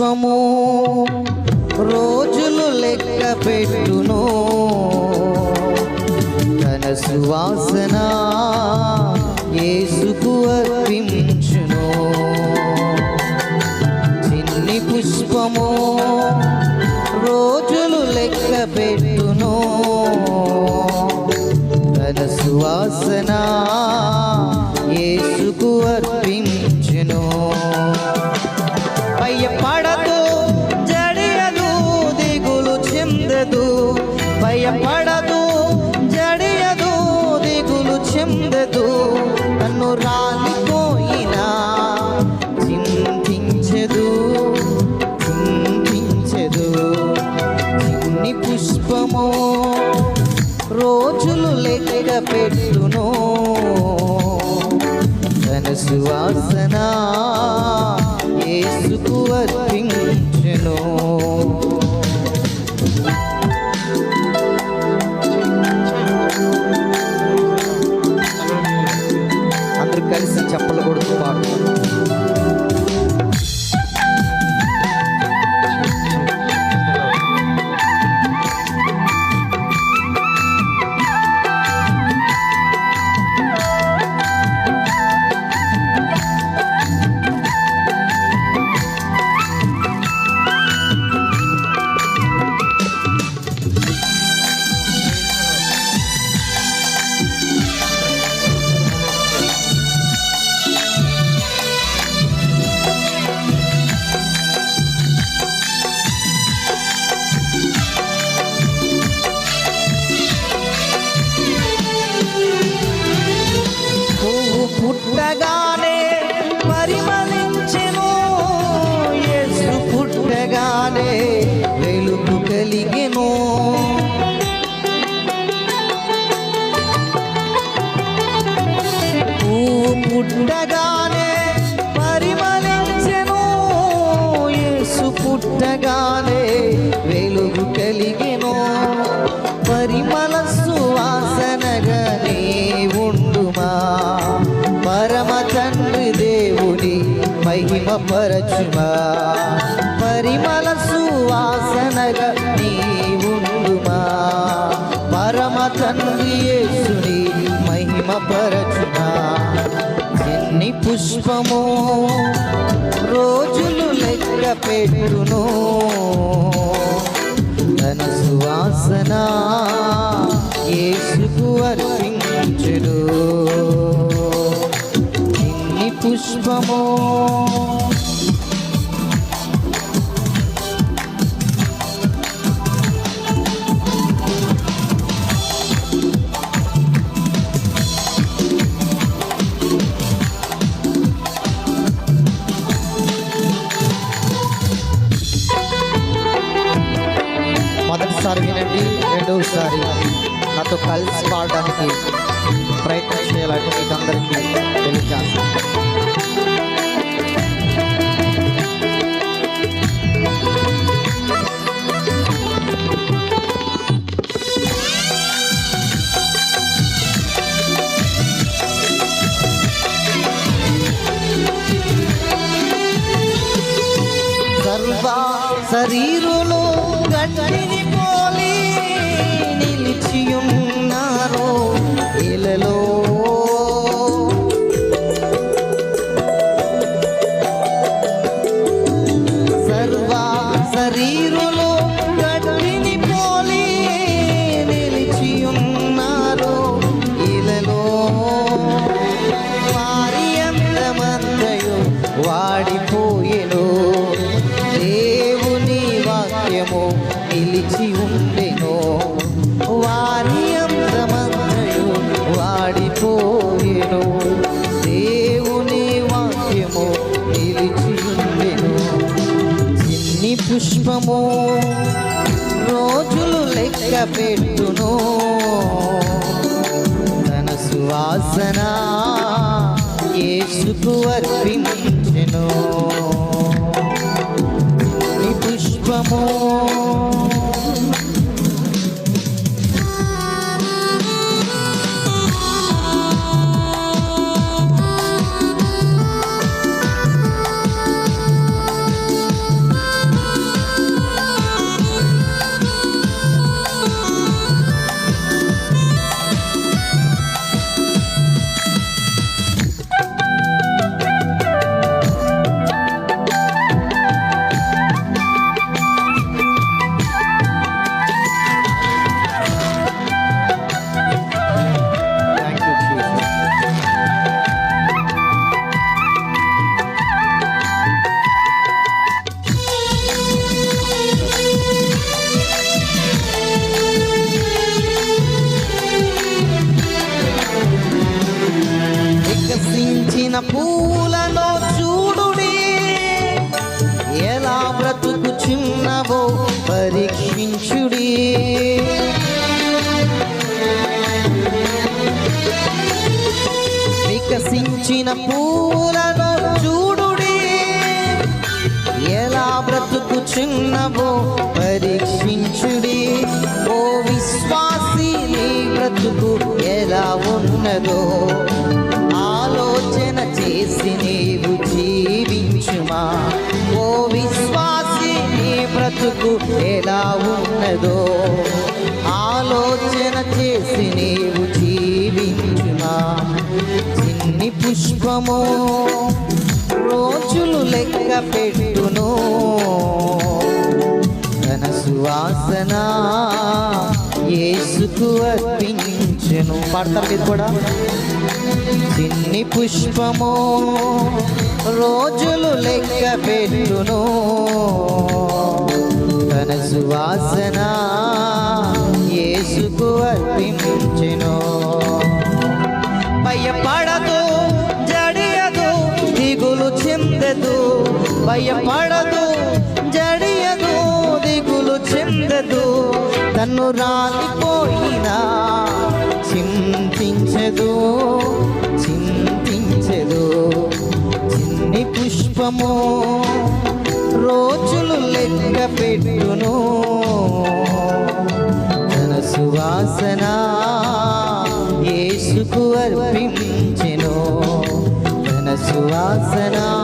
పుష్పము రోజులు లెక్క పెట్టును. తన సువాసన ఏసుకు అర్పించును. చిన్ని పుష్పము రోజులు లెక్క పెట్టును. తన సువాసన రోజులు పెట్టును తన సువాసన ఏసుకు అర్పించును. పుట్టగానే పరిమళించెను యేసు పుట్టగానే వెలుగు కలిగెను పుట్టగా మహిమ పరచుమా. పరిమళ సువాసనగా నీ పరమ తండ్రి యేసుని మహిమ పరచుమా. ఎన్ని పుష్పము రోజులు లెక్క పెట్టును. తన సువాసన యేసుకు అర్పించును. పుష్పము. మొదటిసారి వినండి రెండవసారి నాతో కలిసి పాడడానికి ప్రయత్నం చేయాలని మీకు అందరికీ తెలియజేస్తాను. శరీరులు గట్టిని పోలి నిలిచియున్నారో ఇలలో సర్వ శరీరు నిలిచి ఉండెను. వారి అందమందయు వాడిపోయేను. దేవుని వాక్యము నిలిచి ఉండెను. చిన్ని పుష్పము రోజులు లెక్క పెట్టును. తన సువాసన యేసుకు అర్పించెను. ఈ పుష్పము పూలను చూడుడి ఎలా బ్రతుకుచున్నవో పరీక్షించుడి వికసించిన పూలను చూడుడి ఎలా బ్రతుకుచున్నవో పరీక్షించుడి ఓ విశ్వాసి నీ బ్రతుకు ఎలా ఉన్నదో. చేసి నీవు జీవించుమా? ఓ విశ్వాసి నీ బ్రతుకు ఎలా ఉన్నదో ఆలోచన చేసి నీవు జీవించుమా? చిన్ని పుష్పము రోజులు లెక్క పెట్టును. తన సువాసన ఏసుకు అర్పించు. అర్పించును పాడతారు మీరు కూడా. చిన్ని పుష్పము రోజులు లెక్క పెట్టును. తన సువాసన యేసుకు అర్పించెను. భయపడదు జడియదు దిగులు చెందదు. భయపడదు జడియదు దిగులు చెందదు. తను రాలిపోయినా చింతించదు చింతించదు. చిన్ని పుష్పము రోజులు లెక్క పెట్టును. తన సువాసన యేసుకు అర్పించెను. తన సువాసన